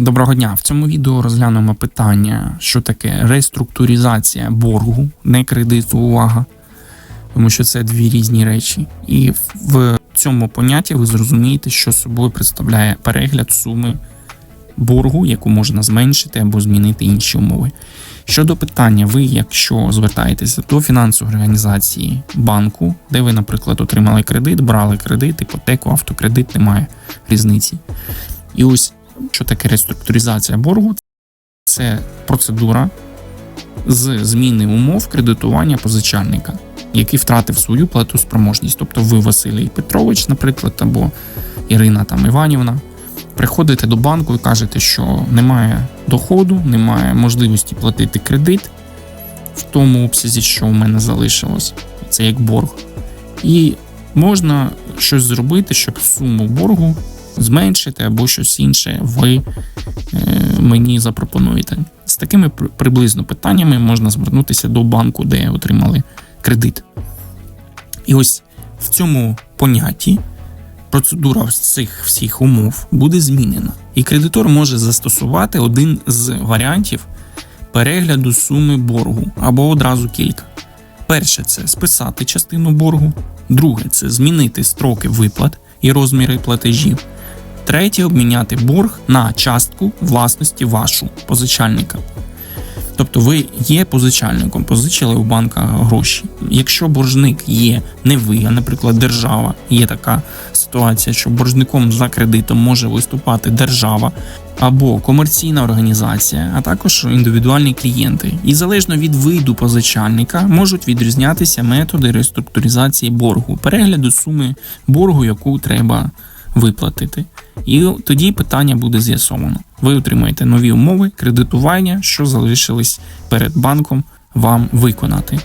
Доброго дня. В цьому відео розглянемо питання, що таке реструктуризація боргу, не кредиту, увага, тому що це дві різні речі. І в цьому понятті ви зрозумієте, що собою представляє перегляд суми боргу, яку можна зменшити або змінити інші умови. Щодо питання, ви, якщо звертаєтеся до фінансової організації банку, де ви, наприклад, отримали кредит, брали кредит, іпотеку, автокредит, немає різниці. І ось що таке реструктуризація боргу? Це процедура з зміни умов кредитування позичальника, який втратив свою платоспроможність. Тобто ви, Василій Петрович, наприклад, або Ірина там Іванівна, приходите до банку і кажете, що немає доходу, немає можливості платити кредит в тому обсязі, що у мене залишилось. Це як борг. І можна щось зробити, щоб суму боргу зменшити або щось інше ви е, мені запропонуєте. З такими при- приблизно питаннями можна звернутися до банку, де отримали кредит. І ось в цьому понятті процедура цих всіх умов буде змінена. І кредитор може застосувати один з варіантів перегляду суми боргу або одразу кілька. Перше це списати частину боргу, друге це змінити строки виплат і розміри платежів. Третє обміняти борг на частку власності вашу позичальника. Тобто ви є позичальником, позичили у банка гроші. Якщо боржник є не ви, а наприклад, держава, є така ситуація, що боржником за кредитом може виступати держава або комерційна організація, а також індивідуальні клієнти. І залежно від виду позичальника можуть відрізнятися методи реструктуризації боргу, перегляду суми боргу, яку треба виплатити. І тоді питання буде з'ясовано. Ви отримаєте нові умови кредитування, що залишились перед банком вам виконати.